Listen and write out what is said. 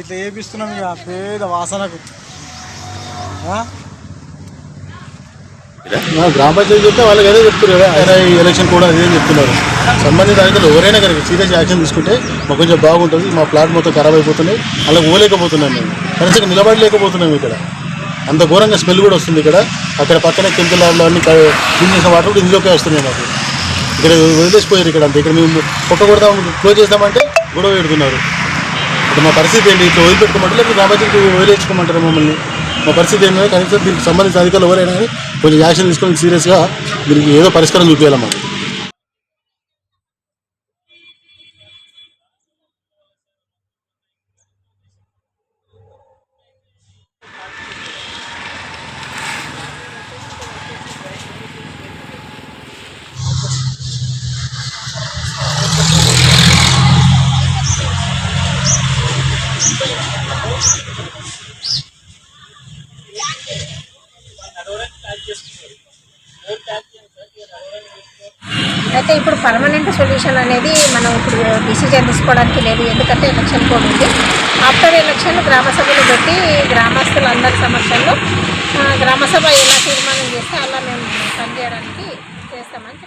ఇట్లా వేపిస్తున్నాం ఇక పేద వాసనకు. మా గ్రామ పంచాయతీ చెప్తే వాళ్ళకి అదే చెప్తున్నారు కదా ఆయన ఈ ఎలక్షన్ కూడా అదే చెప్తున్నారు. సంబంధిత అధికారులు ఎవరైనా కనుక సీరియస్ యాక్షన్ తీసుకుంటే మాకు కొంచెం బాగుంటుంది మా ప్లాట్ మొత్తం ఖరాబ్ అయిపోతున్నాయి అలా పోలేకపోతున్నాం మేము. కనీసం నిలబడలేకపోతున్నాం ఇక్కడ. అంత ఘోరంగా స్మెల్ కూడా వస్తుంది ఇక్కడ. అక్కడ పక్కన కెమికల్ ల్యాబ్లో అన్ని క్లీన్ చేసిన వాటర్ కూడా ఇందులోకే వస్తున్నాయి మాకు. ఇక్కడ వదిలేసిపోయారు ఇక్కడ అంతే. ఇక్కడ మేము ఒక్క కొడదాం క్లోజ్ చేద్దామంటే గొడవ పెడుతున్నారు. ఇప్పుడు మా పరిస్థితి ఏంటి? ఇట్లా వదిలిపెట్టుకోమంటారు? లేకపోతే గ్రామ వదిలేసుకోమంటారు మమ్మల్ని? మా పరిస్థితి ఏమైనా కనీసం దీనికి సంబంధించిన అధికారులు ఎవరైనా కొంచెం యాక్షన్ తీసుకొని సీరియస్గా దీనికి ఏదో పరిష్కారం చూపించాలి మాకు? అయితే ఇప్పుడు పర్మనెంట్ సొల్యూషన్ అనేది మనం ఇప్పుడు డిసిజన్ తీసుకోవడానికి లేదు. ఎందుకంటే ఎలక్షన్ కోడ్ ఉంది. ఆఫ్టర్ ఎలక్షన్ గ్రామ సభలు పెట్టి గ్రామస్తులందరి సమక్షంలో గ్రామసభ గ్రామ సభ ఎలా తీర్మానం చేస్తే అలా మేము పనిచేయడానికి చేస్తామని